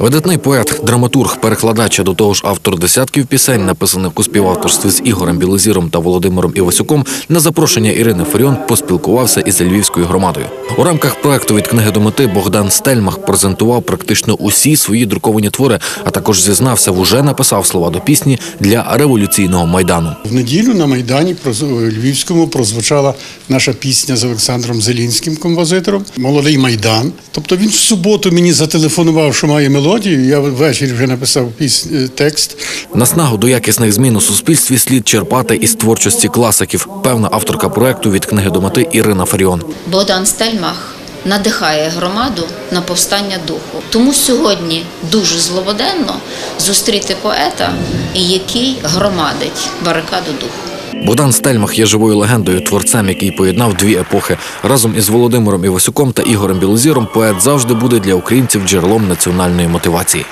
Видатний поет, драматург, перекладач, а до того ж автор десятків пісень, написаних у співавторстві з Ігорем Білозіром та Володимиром Івасюком, на запрошення Ірини Фаріон поспілкувався із львівською громадою. У рамках проекту від книги до мети Богдан Стельмах презентував практично усі свої друковані твори, а також зізнався, вже написав слова до пісні для революційного майдану. В неділю на Майдані Львівському прозвучала наша пісня з Олександром Зелінським, композитором Молодий Майдан. Тобто він в суботу мені зателефонував, що має мелодію. Я ввечері вже написав піс... е, текст. Наснагу до якісних змін у суспільстві слід черпати із творчості класиків. Певна авторка проекту від книги до мети Ірина Фаріон. Богдан Стельмах надихає громаду на повстання духу. Тому сьогодні дуже злободенно зустріти поета, який громадить барикаду духу. Богдан Стельмах є живою легендою, творцем, який поєднав дві епохи. Разом із Володимиром Івасюком та Ігорем Білозіром поет завжди буде для українців джерелом національної мотивації.